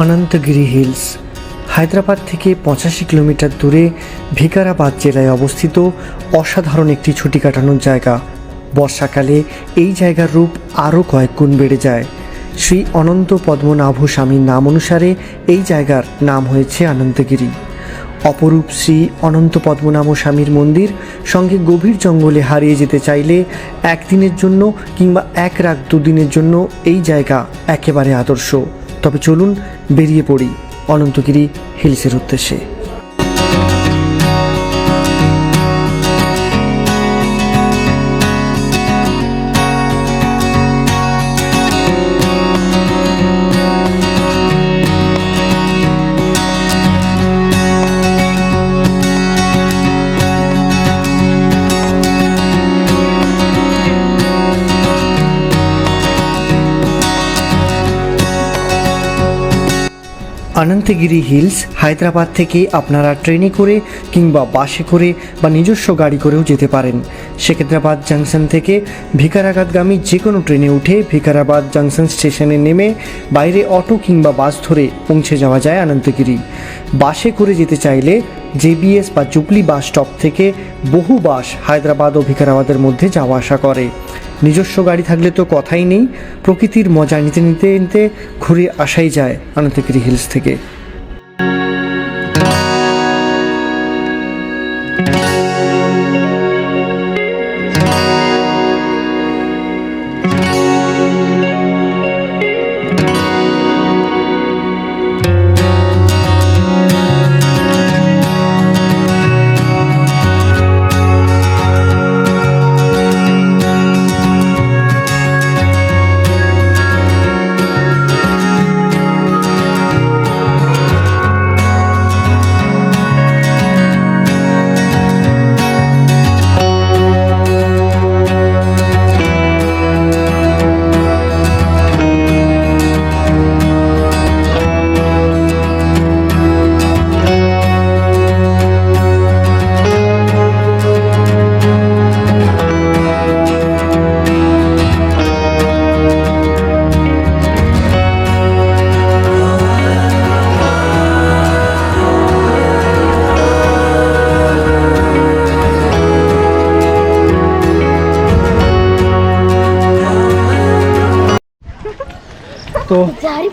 Ananthagiri hills. Hyderabad থেকে পঁচাশি kilometre দূরে ভিকারাবাদ জেলায় অবস্থিত অসাধারণ একটি ছুটি কাটানোর জায়গা। বর্ষাকালে এই জায়গার রূপ আরও কয়েক গুণ বেড়ে যায়। শ্রী অনন্ত পদ্মনাভ স্বামীর নাম অনুসারে এই জায়গার নাম হয়েছে অনন্তগিরি। অপরূপ শ্রী অনন্ত পদ্মনাভ স্বামীর মন্দির সঙ্গে গভীর জঙ্গলে হারিয়ে যেতে চাইলে একদিনের জন্য কিংবা এক রাত দুদিনের জন্য এই জায়গা একেবারে আদর্শ। তবে চলুন বেরিয়ে পড়ি অনন্তগিরি হিলসের উদ্দেশ্যে। অনন্তগিরি হিলস, হায়দ্রাবাদ থেকে আপনারা ট্রেনে করে কিংবা বাসে করে বা নিজস্ব গাড়ি করেও যেতে পারেন। সেকেন্দ্রাবাদ জাংশন থেকে ভিকারাবাদগামী যে কোনো ট্রেনে উঠে ভিকারাবাদ জাংশন স্টেশনে নেমে বাইরে অটো কিংবা বাস ধরে পৌঁছে যাওয়া যায় অনন্তগিরি। বাসে করে যেতে চাইলে জেবিএস বা জুবলি বাস স্টপ থেকে বহু বাস হায়দ্রাবাদ ও ভিকারাবাদের মধ্যে যাওয়া আসা করে। নিজস্ব গাড়ি থাকলে তো কথাই নেই। প্রকৃতির মজা নিতে নিতে নিতে ঘুরে আসাই যায় আনন্দগিরি হিলস থেকে।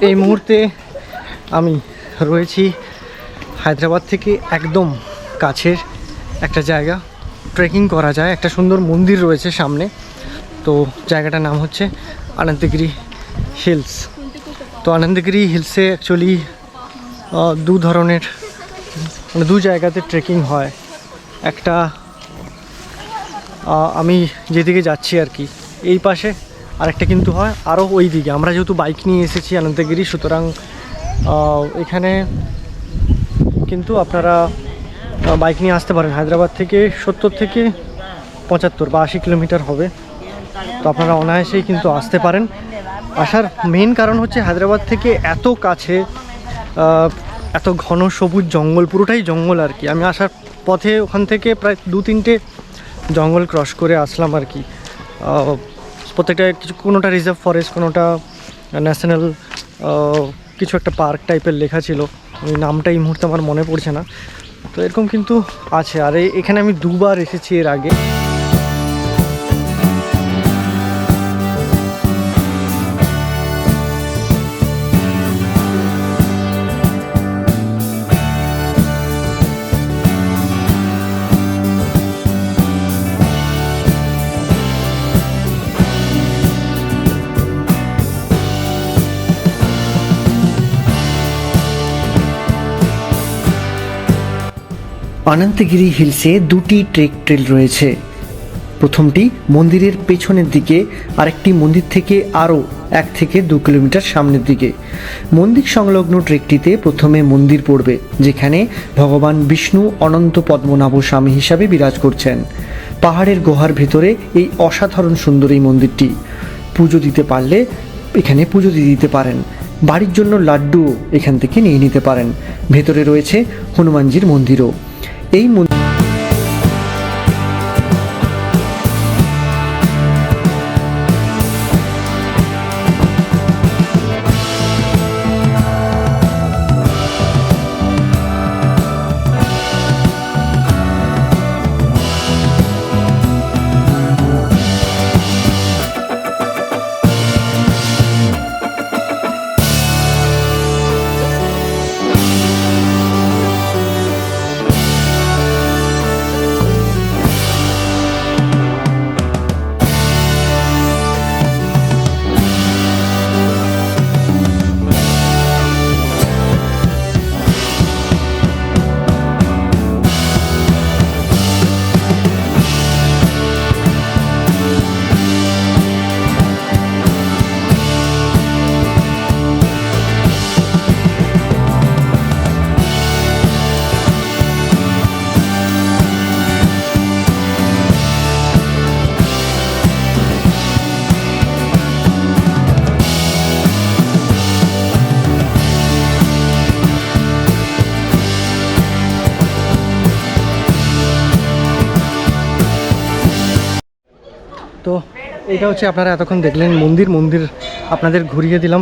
এই মুহূর্তে আমি রয়েছি হায়দ্রাবাদ থেকে একদম কাছের একটা জায়গা। ট্রেকিং করা যায়। একটা সুন্দর মন্দির রয়েছে সামনে। তো জায়গাটার নাম হচ্ছে আনন্দগিরি হিলস। তো আনন্দগিরি হিলসে অ্যাকচুয়ালি দু ধরনের মানে দু জায়গাতে ট্রেকিং হয়। একটা আমি যেদিকে যাচ্ছি আর কি, এই পাশে আরেকটা কিন্তু হয় আরও ওই দিকে। আমরা যেহেতু বাইক নিয়ে এসেছি অনন্তগিরি সুতরাং এখানে কিন্তু আপনারা বাইক নিয়ে আসতে পারেন। হায়দ্রাবাদ থেকে সত্তর থেকে পঁচাত্তর বা আশি কিলোমিটার হবে। তো আপনারা অনায়াসেই কিন্তু আসতে পারেন। আসার মেন কারণ হচ্ছে হায়দ্রাবাদ থেকে এত কাছে এত ঘন সবুজ জঙ্গল, পুরোটাই জঙ্গল আর কি। আমি আসার পথে ওখান থেকে প্রায় দু তিনটে জঙ্গল ক্রস করে আসলাম আর কি। প্রত্যেকটা কিছু, কোনোটা রিজার্ভ ফরেস্ট কোনোটা ন্যাশনাল কিছু একটা পার্ক টাইপের লেখা ছিল। ওই নামটা এই মুহূর্তে আমার মনে পড়ছে না। তো এরকম কিন্তু আছে। আর এখানে আমি দুবার এসেছি এর আগে। অনন্তগিরি হিলসে দুটি ট্রেক ট্রেল রয়েছে। প্রথমটি মন্দিরের পেছনের দিকে, আরেকটি মন্দির থেকে আরও এক থেকে দু কিলোমিটার সামনের দিকে। মন্দির সংলগ্ন ট্রেকটিতে প্রথমে মন্দির পড়বে, যেখানে ভগবান বিষ্ণু অনন্ত পদ্মনাভ স্বামী হিসাবে বিরাজ করছেন। পাহাড়ের গুহার ভেতরে এই অসাধারণ সুন্দর এই মন্দিরটি। পুজো দিতে পারলে এখানে পুজো দিয়ে দিতে পারেন। বাড়ির জন্য লাড্ডুও এখান থেকে নিয়ে নিতে পারেন। ভেতরে রয়েছে হনুমানজির মন্দিরও। এই মন্দির এটা হচ্ছে আপনারা এতক্ষণ দেখলেন মন্দির মন্দির আপনাদের ঘুরিয়ে দিলাম।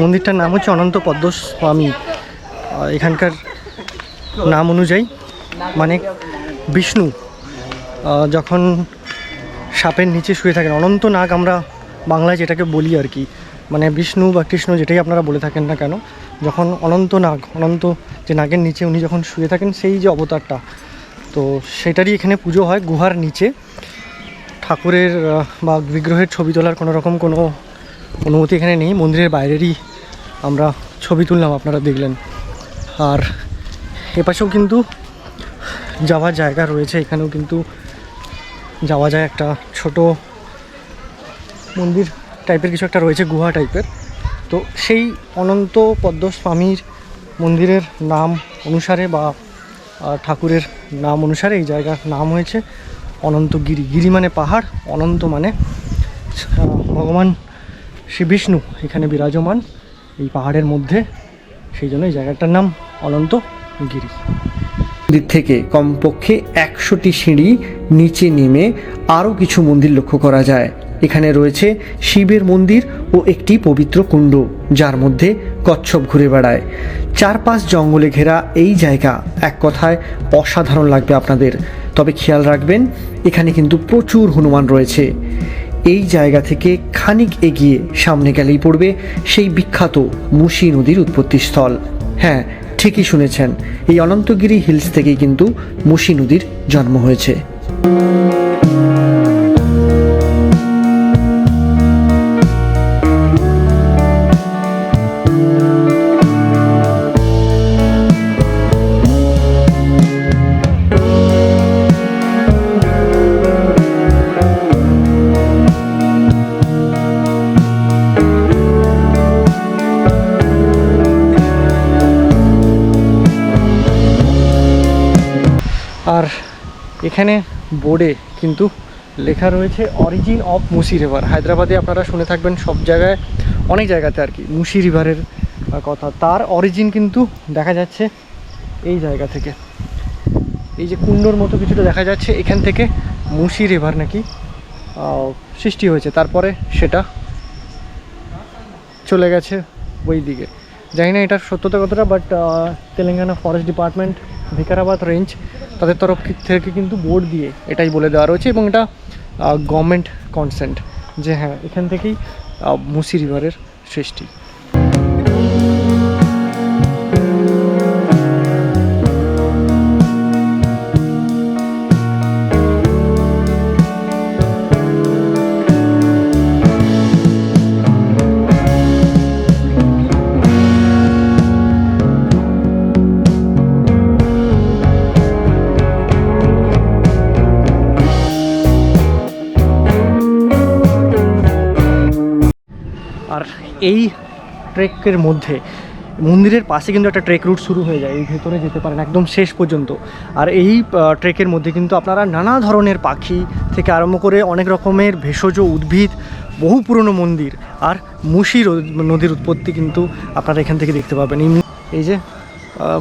মন্দিরটার নাম হচ্ছে অনন্ত পদ্মস্বামী আহ, এখানকার নাম অনুযায়ী মানে বিষ্ণু যখন সাপের নিচে শুয়ে থাকেন অনন্ত নাগ আমরা বাংলায় যেটাকে বলি আর কি মানে বিষ্ণু বা কৃষ্ণ যেটাই আপনারা বলে থাকেন না কেন যখন অনন্ত নাগ অনন্ত যে নাগের নিচে উনি যখন শুয়ে থাকেন সেই যে অবতারটা তো সেটারই এখানে পুজো হয় গুহার নিচে। ঠাকুরের বা বিগ্রহের ছবি তোলার কোনো রকম কোনো অনুমতি এখানে নেই। মন্দিরের বাইরেরই আমরা ছবি তুললাম, আপনারা দেখলেন। আর এপাশেও কিন্তু যাওয়ার জায়গা রয়েছে। এখানেও কিন্তু যাওয়া যায় একটা ছোট মন্দির টাইপের কিছু একটা রয়েছে, গুহা টাইপের তো সেই অনন্ত পদ্মস্বামীর মন্দিরের নাম অনুসারে বা ঠাকুরের নাম অনুসারে এই জায়গার নাম হয়েছে। অনন্তগিরি গিরি মানে পাহাড়, অনন্ত মানে ভগবান শ্রী বিষ্ণু, এখানে বিরাজমান এই পাহাড়ের মধ্যে। সেই জন্য এই জায়গাটার নাম অনন্তগিরি মন্দির থেকে কমপক্ষে একশোটি সিঁড়ি নিচে নেমে আরও কিছু মন্দির লক্ষ্য করা যায়। এখানে রয়েছে শিবের মন্দির ও একটি পবিত্র কুণ্ড, যার মধ্যে কচ্ছপ ঘুরে বেড়ায়। চারপাশ জঙ্গলে ঘেরা এই জায়গা এক কথায় অসাধারণ লাগবে আপনাদের। তবে খেয়াল রাখবেন এখানে কিন্তু প্রচুর হনুমান রয়েছে। এই জায়গা থেকে খানিক এগিয়ে সামনে গেলেই পড়বে সেই বিখ্যাত মুসি নদীর উৎপত্তিস্থল। হ্যাঁ ঠিকই শুনেছেন, এই অনন্তগিরি হিলস থেকেই কিন্তু মুসি নদীর জন্ম হয়েছে। এখানে বোর্ডে কিন্তু লেখা রয়েছে অরিজিন অফ মুসি রিভার হায়দ্রাবাদে আপনারা শুনে থাকবেন সব জায়গায়, অনেক জায়গাতে আর কি, মুসি রিভারের কথা। তার অরিজিন কিন্তু দেখা যাচ্ছে এই জায়গা থেকে। এই যে কুণ্ডর মতো কিছুটা দেখা যাচ্ছে, এখান থেকে মুসি রিভার নাকি সৃষ্টি হয়েছে। তারপরে সেটা চলে গেছে ওই দিকে জানি না এটার সত্যতা কতটা but Telangana forest department Vikarabad range তাদের তরফ থেকে কিন্তু বোর্ড দিয়ে এটাই বলে দেওয়া রয়েছে এবং এটা গভর্নমেন্ট কনসেন্ট যে হ্যাঁ এখান থেকেই মুসি রিভারের সৃষ্টি। এই ট্রেকের মধ্যে, মন্দিরের পাশে কিন্তু একটা ট্রেক রুট শুরু হয়ে যায়, এই ভেতরে যেতে পারেন একদম শেষ পর্যন্ত। আর এই ট্রেকের মধ্যে কিন্তু আপনারা নানা ধরনের পাখি থেকে আরম্ভ করে অনেক রকমের ভেষজ উদ্ভিদ, বহু পুরনো মন্দির আর মুশি নদীর উৎপত্তি কিন্তু আপনারা এখান থেকে দেখতে পাবেন। এই এই যে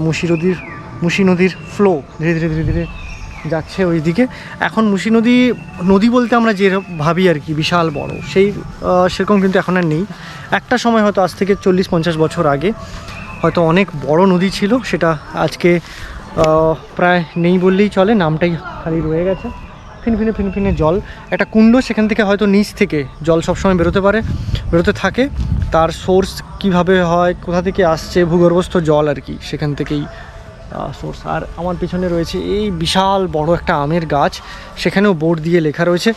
মুশি নদীর মুশি নদীর ফ্লো ধীরে ধীরে ধীরে ধীরে যাচ্ছে ওই দিকে এখন মুশি নদী নদী বলতে আমরা যে ভাবি আর কি, বিশাল বড়। সেই সেরকম কিন্তু এখন আর নেই। একটা সময় হয়তো আজ থেকে চল্লিশ, পঞ্চাশ বছর আগে হয়তো অনেক বড় নদী ছিল, সেটা আজকে প্রায় নেই বললেই চলে, নামটাই খালি রয়ে গেছে। ফিনফিনে ফিনফিনে জল। একটা কুণ্ড সেখান থেকে হয়তো নিচ থেকে জল সবসময় বেরোতে পারে, বেরোতে থাকে। তার সোর্স কীভাবে হয়, কোথা থেকে আসছে, ভূগর্ভস্থ জল আর কি, সেখান থেকেই সোর্স আর আমার পিছনে রয়েছে এই বিশাল বড় একটা আমের গাছ। সেখানেও বোর্ড দিয়ে লেখা রয়েছে,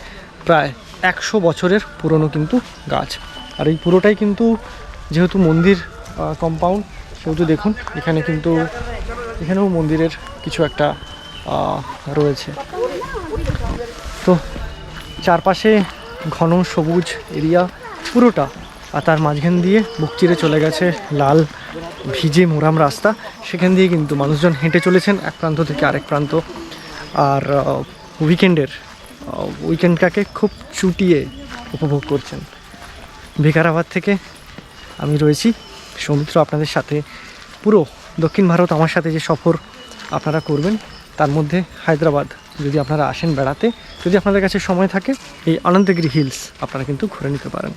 প্রায় একশো বছরের পুরনো কিন্তু গাছ। আর এই পুরোটাই কিন্তু যেহেতু মন্দির কম্পাউন্ড সেহেতু দেখুন, এখানে কিন্তু, এখানেও মন্দিরের কিছু একটা রয়েছে। তো চারপাশে ঘন সবুজ এরিয়া, পুরোটা আর তার মাঝখান দিয়ে বুক চিরে চলে গেছে লাল ভিজে মোরাম রাস্তা। সেখান দিয়ে কিন্তু মানুষজন হেঁটে চলেছেন এক প্রান্ত থেকে আরেক প্রান্ত। আর উইকেন্ডের উইকেন্ডটাকে খুব চুটিয়ে উপভোগ করছেন। ভিকারাবাদ থেকে আমি রয়েছি। সৌমিত্র আপনাদের সাথে পুরো দক্ষিণ ভারত আমার সাথে যে সফর আপনারা করবেন, তার মধ্যে হায়দ্রাবাদ। যদি আপনারা আসেন বেড়াতে, যদি আপনাদের কাছে সময় থাকে, এই অনন্তগিরি হিলস আপনারা কিন্তু ঘুরে নিতে পারেন।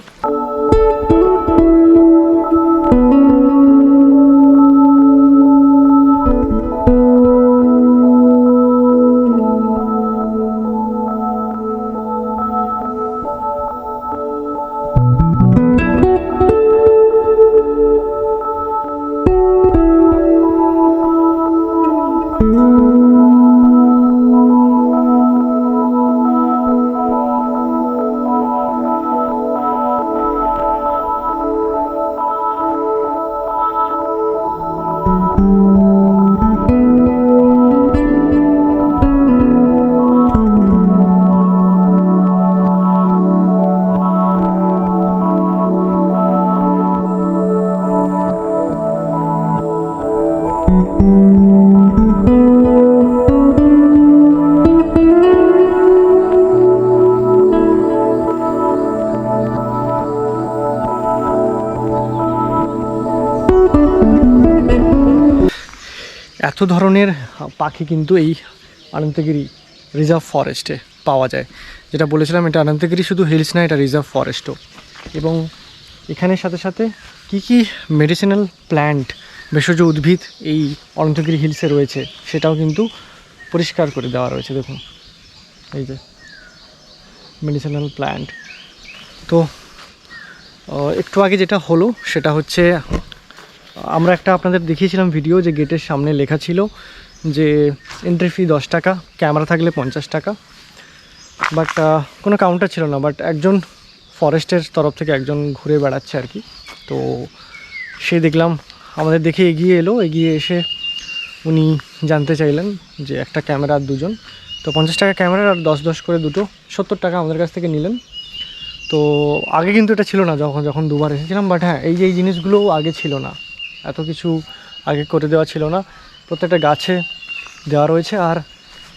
এত ধরনের পাখি কিন্তু এই অনন্তগিরি রিজার্ভ ফরেস্টে পাওয়া যায়। যেটা বলেছিলাম, এটা অনন্তগিরি শুধু হিলস না, এটা রিজার্ভ ফরেস্টও। এবং এখানের সাথে সাথে কি কি মেডিসিনাল প্ল্যান্ট, ভেষজ উদ্ভিদ এই অনন্তগিরি হিলসে রয়েছে, সেটাও কিন্তু পরিষ্কার করে দেওয়া রয়েছে, দেখুন। এই যে মেডিসিনাল প্ল্যান্ট। তো একটু আগে যেটা হলো, সেটা হচ্ছে আমরা একটা আপনাদের দেখিয়েছিলাম ভিডিও যে গেটের সামনে লেখা ছিল যে এন্ট্রি ফি দশ টাকা ক্যামেরা থাকলে পঞ্চাশ টাকা। বাট কোনো কাউন্টার ছিল না বাট একজন ফরেস্টের তরফ থেকে একজন ঘুরে বেড়াচ্ছে আর কি। তো সে দেখলাম, আমাদের দেখে এগিয়ে এলো, এগিয়ে এসে উনি জানতে চাইলেন যে একটা ক্যামেরা আর দুজন। তো পঞ্চাশ টাকা ক্যামেরা আর দশ দশ করে দুটো, সত্তর টাকা আমাদের কাছ থেকে নিলেন। তো আগে কিন্তু এটা ছিল না, যখন যখন দুবার এসেছিলাম বাট হ্যাঁ এই যে, এই জিনিসগুলোও আগে ছিল না। এত কিছু আগে করে দেওয়া ছিল না। প্রত্যেকটা গাছে দেওয়া রয়েছে আর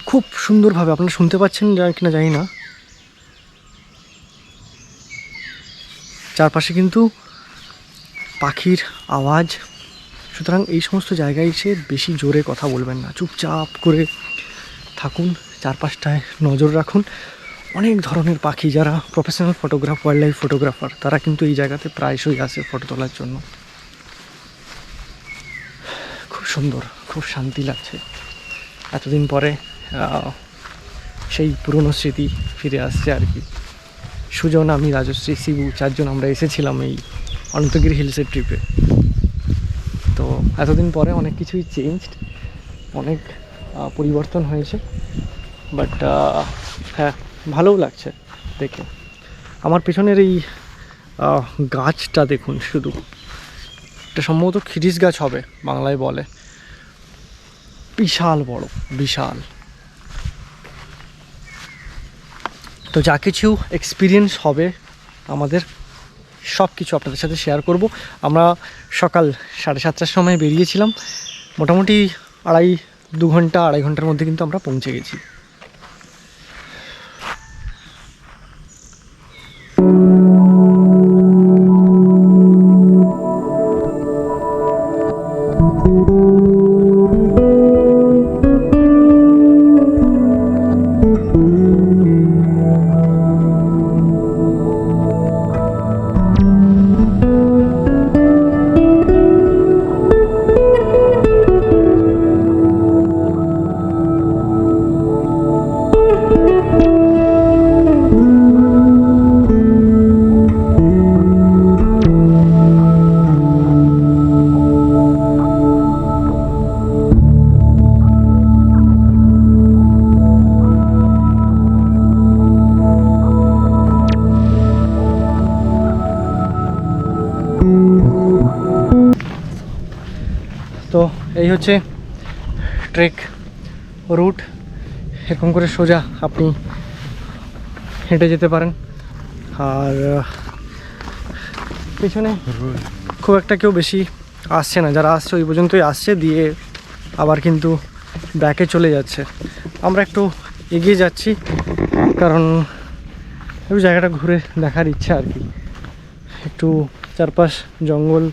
খুব সুন্দরভাবে আপনারা শুনতে পাচ্ছেন কিনা জানি না। চারপাশে কিন্তু পাখির আওয়াজ। সুতরাং এই সমস্ত জায়গায় এসে বেশি জোরে কথা বলবেন না। চুপচাপ করে থাকুন, চারপাশটায় নজর রাখুন। অনেক ধরনের পাখি যারা professional photograph wildlife photographer তারা কিন্তু এই জায়গাতে প্রায়শই আসে ফটো তোলার জন্য। সুন্দর, খুব শান্তি লাগছে। এতদিন পরে সেই পুরনো স্মৃতি ফিরে আসছে আর কি। সুজন, আমি, রাজশ্রী, শিবু চারজন আমরা এসেছিলাম এই অনন্তগিরি হিলসের ট্রিপে তো এতদিন পরে অনেক কিছুই চেঞ্জড অনেক পরিবর্তন হয়েছে। বাট হ্যাঁ ভালোও লাগছে দেখে। আমার পেছনের এই গাছটা দেখুন শুধু। এটা সম্ভবত খিরিস গাছ হবে, বাংলায় বলে। বিশাল বড়, বিশাল। তো যা কিছু এক্সপিরিয়েন্স হবে আমাদের সব কিছু আপনাদের সাথে শেয়ার করব। আমরা সকাল সাড়ে সাতটার সময় বেরিয়েছিলাম। মোটামুটি আড়াই, দু ঘণ্টা, আড়াই ঘণ্টার মধ্যে কিন্তু আমরা পৌঁছে গেছি। হচ্ছে ট্রেক রুট এরকম করে সোজা আপনি হেঁটে যেতে পারেন। আর, পেছনে খুব একটা কেউ বেশি আসছে না। যারা আসছে ওই পর্যন্তই আসছে, দিয়ে আবার কিন্তু ব্যাকে চলে যাচ্ছে। আমরা একটু এগিয়ে যাচ্ছি, কারণ একটু জায়গাটা ঘুরে দেখার ইচ্ছা আর কি। একটু চারপাশ জঙ্গল,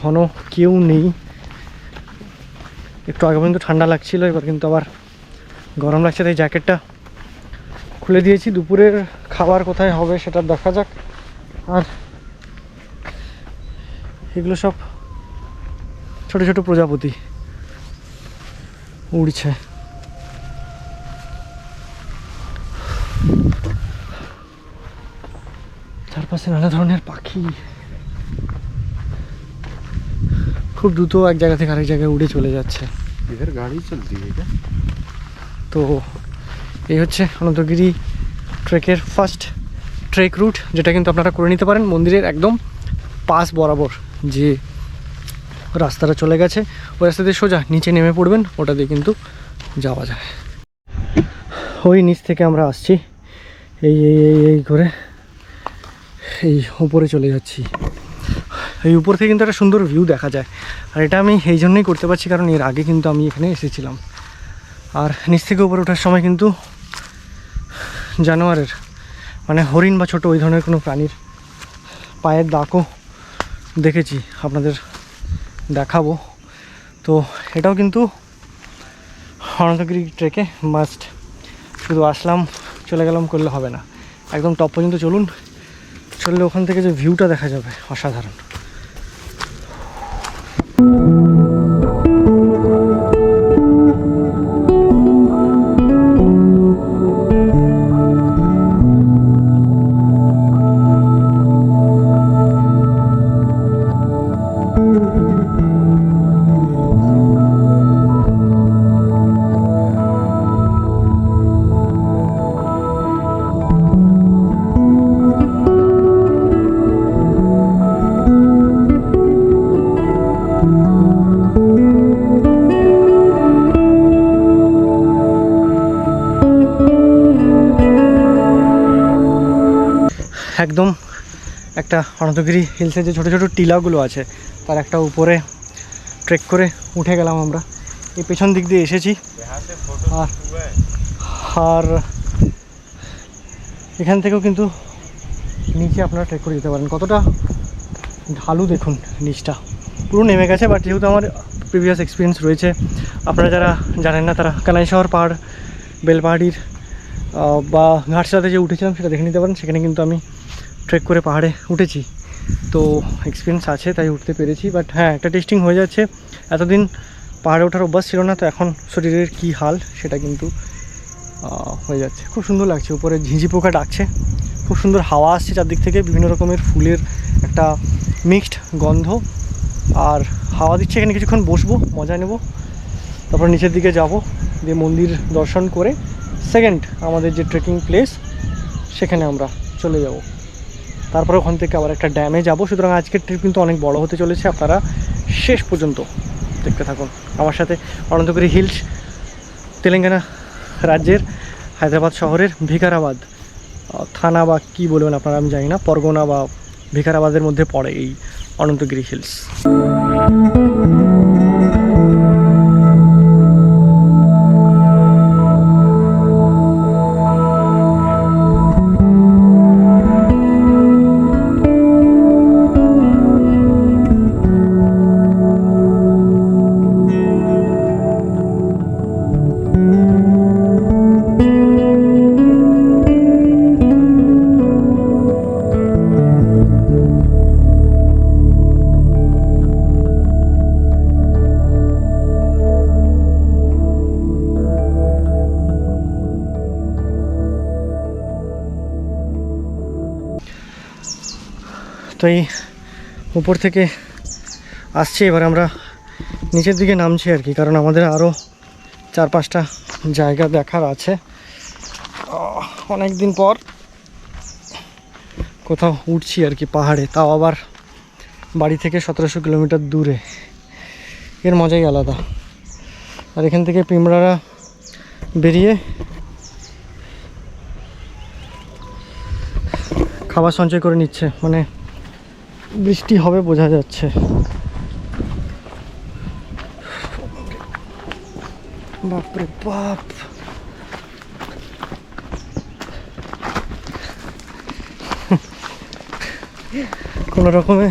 ঘন কেউ নেই। একটু আগে পর্যন্ত ঠান্ডা লাগছিল, এবার কিন্তু আবার গরম লাগছে, তাই জ্যাকেটটা খুলে দিয়েছি। দুপুরের খাবার কোথায় হবে সেটা দেখা যাক। আর এগুলো সব ছোট ছোট প্রজাপতি উড়ছে। চারপাশে নানা ধরনের পাখি। খুব দ্রুত এক জায়গা থেকে আরেক জায়গায় উড়ে চলে যাচ্ছে इधर गाड़ी चलती है क्या তো এই হচ্ছে অনন্তগিরি ট্রেকের ফার্স্ট ট্রেক রুট যেটা কিন্তু আপনারা করে নিতে পারেন মন্দিরের একদম পাশ বরাবর যে রাস্তাটা চলে গেছে ওই রাস্তা দিয়ে সোজা নিচে নেমে পড়বেন ওটা দিয়ে কিন্তু যাওয়া যায় ওই নিচ থেকে আমরা আসছি এই এই এই এই করে এই উপরে চলে যাচ্ছি এই উপর থেকে কিন্তু একটা সুন্দর ভিউ দেখা যায়। আর এটা আমি এই জন্যই করতে পারছি কারণ এর আগে কিন্তু আমি এখানে এসেছিলাম। আর নিচ থেকে উপরে ওঠার সময় কিন্তু জানোয়ারের মানে হরিণ বা ছোট ওই ধরনের কোনো প্রাণীর পায়ের দাগও দেখেছি, আপনাদের দেখাবো। তো এটাও কিন্তু অনন্তগিরি ট্রেকে মাস্ট শুধু আসলাম, চলে গেলাম, করলে হবে না। একদম টপ পর্যন্ত চলুন। চললে ওখান থেকে যে ভিউটা দেখা যাবে, অসাধারণ। একটা অনন্তগিরি হিলসের যে ছোটো ছোটো টিলাগুলো আছে। তার একটা উপরে ট্রেক করে উঠে গেলাম আমরা। এই পেছন দিক দিয়ে এসেছি। আর আর এখান থেকেও কিন্তু নিচে আপনারা ট্রেক করে যেতে পারেন। কতটা ঢালু দেখুন নিচটা। পুরো নেমে গেছে বাট যেহেতু আমার প্রিভিয়াস এক্সপিরিয়েন্স রয়েছে, আপনারা যারা জানেন না, তারা কানাই শহর পাহাড়, বেলপাহাড়ির বা ঘাটসাতে যে উঠেছিলাম সেটা দেখে নিতে পারেন। সেখানে কিন্তু আমি ট্রেক করে পাহাড়ে উঠেছি। তো এক্সপিরিয়েন্স আছে, তাই উঠতে পেরেছি। বাট হ্যাঁ একটা টেস্টিং হয়ে যাচ্ছে। এতদিন পাহাড়ে ওঠার অভ্যাস ছিল না, তো এখন শরীরের কী হাল সেটা কিন্তু হয়ে যাচ্ছে। খুব সুন্দর লাগছে, উপরে ঝিঁঝি পোকা ডাকছে। খুব সুন্দর হাওয়া আসছে চারদিক থেকে, বিভিন্ন রকমের ফুলের একটা মিক্সড গন্ধ। আর হাওয়া দিচ্ছে, এখানে কিছুক্ষণ বসবো, মজা নেব। তারপর নিচের দিকে যাব, দিয়ে মন্দির দর্শন করে সেকেন্ড আমাদের যে ট্রেকিং প্লেস সেখানে আমরা চলে যাব। তারপরে ওখান থেকে আবার একটা ড্যামে যাব। সুতরাং আজকের ট্রিপ কিন্তু অনেক বড় হতে চলেছে। আপনারা শেষ পর্যন্ত দেখতে থাকুন। আমার সাথে অনন্তপুরি হিলস, তেলেঙ্গানা রাজ্যের, হায়দ্রাবাদ শহরের ভিকারাবাদ থানা বা কী বলবেন আপনারা আমি জানি না, পরগনা বা ভিকারাবাদের মধ্যে পড়ে এই অনন্তগিরি হিলস। উপর থেকে আসছি, এবার আমরা নিচের দিকে নামছি আর কি, কারণ আমাদের আরও চার পাঁচটা জায়গা দেখার আছে। অনেক দিন পর কোথাও উঠছি আর কি পাহাড়ে, তাও আবার বাড়ি থেকে সতেরোশো কিলোমিটার দূরে। এর মজাই আলাদা। আর এখান থেকে পিমড়ারা বেরিয়ে খাবার সঞ্চয় করে নিচ্ছে মানে বৃষ্টি হবে বোঝা যাচ্ছে বাপরে বাপ কোনো রকমে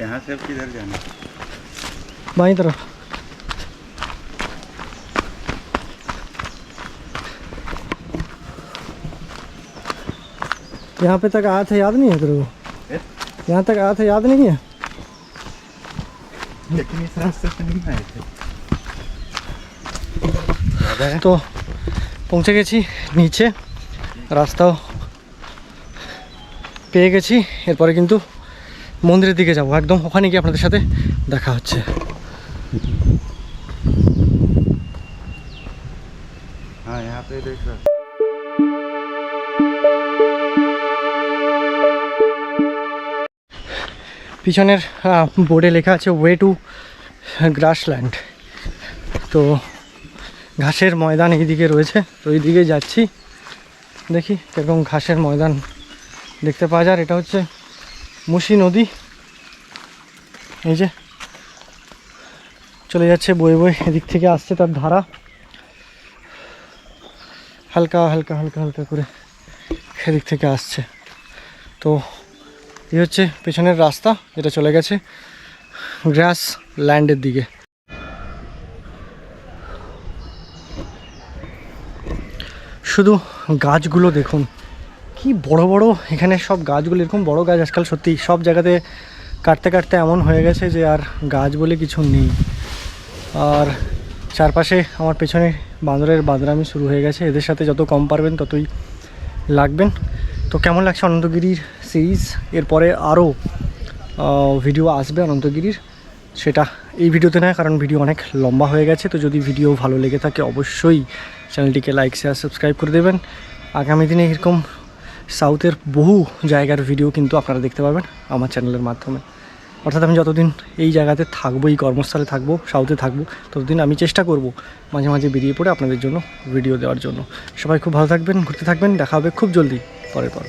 यहाँ से अब किधर जाना बाई तरफ यहाँ पे तक आया था याद नहीं है तेरे को यहाँ तक आया था याद नहीं है लेकिन इस रास्ते से नहीं आए थे তো পৌঁছে গেছি নিচে রাস্তাও পেয়ে গেছি এরপরে কিন্তু মন্দিরের দিকে যাব একদম ওখানে গিয়ে আপনাদের সাথে দেখা হচ্ছে পিছনের বোর্ডে লেখা আছে ওয়ে টু গ্রাসল্যান্ড তো ঘাসের ময়দান এইদিকে রয়েছে, তো ওই দিকে যাচ্ছি। দেখি কীরকম ঘাসের ময়দান দেখতে পাওয়া যায়। এটা হচ্ছে মুসি নদী। এই যে চলে যাচ্ছে বয়ে বয়ে, এদিক থেকে আসছে তার ধারা। হালকা হালকা হালকা হালকা করে সেদিক থেকে আসছে। তো এই হচ্ছে পেছনের রাস্তা যেটা চলে গেছে গ্রাস ল্যান্ডের দিকে। শুধু গাছগুলো দেখুন, কি বড় বড় এখানে সব গাছগুলো, এরকম বড় গাছ আজকাল সত্যি সব জায়গাতে কাটতে কাটতে এমন হয়ে গেছে যে আর গাছ বলে কিছু নেই। আর চারপাশে আমার পেছনে বাঁদরের বাঁদরামি শুরু হয়ে গেছে, এদের সাথে যত কম পারবেন ততই লাগবেন। তো কেমন লাগছে অনন্তগিরির সিরিজ, এরপরে আরও ভিডিও আসবে অনন্তগিরির। সেটা এই ভিডিওতে নয়, কারণ ভিডিও অনেক লম্বা হয়ে গেছে। তো যদি ভিডিও ভালো লেগে থাকে, অবশ্যই চ্যানেলটিকে লাইক শেয়ার সাবস্ক্রাইব করে দেবেন। আগামী দিনে এরকম সাউথের বহু জায়গার ভিডিও কিন্তু আপনারা দেখতে পাবেন আমার চ্যানেলের মাধ্যমে। অর্থাৎ আমি যতদিন এই জায়গাতে থাকব, এই কর্মস্থলে থাকব সাউথে থাকব, ততদিন আমি চেষ্টা করব মাঝে মাঝে বেরিয়ে পড়ে আপনাদের জন্য ভিডিও দেওয়ার জন্য। সবাই খুব ভালো থাকবেন, ঘুরতে থাকবেন, দেখা হবে খুব জলদি। পরের পর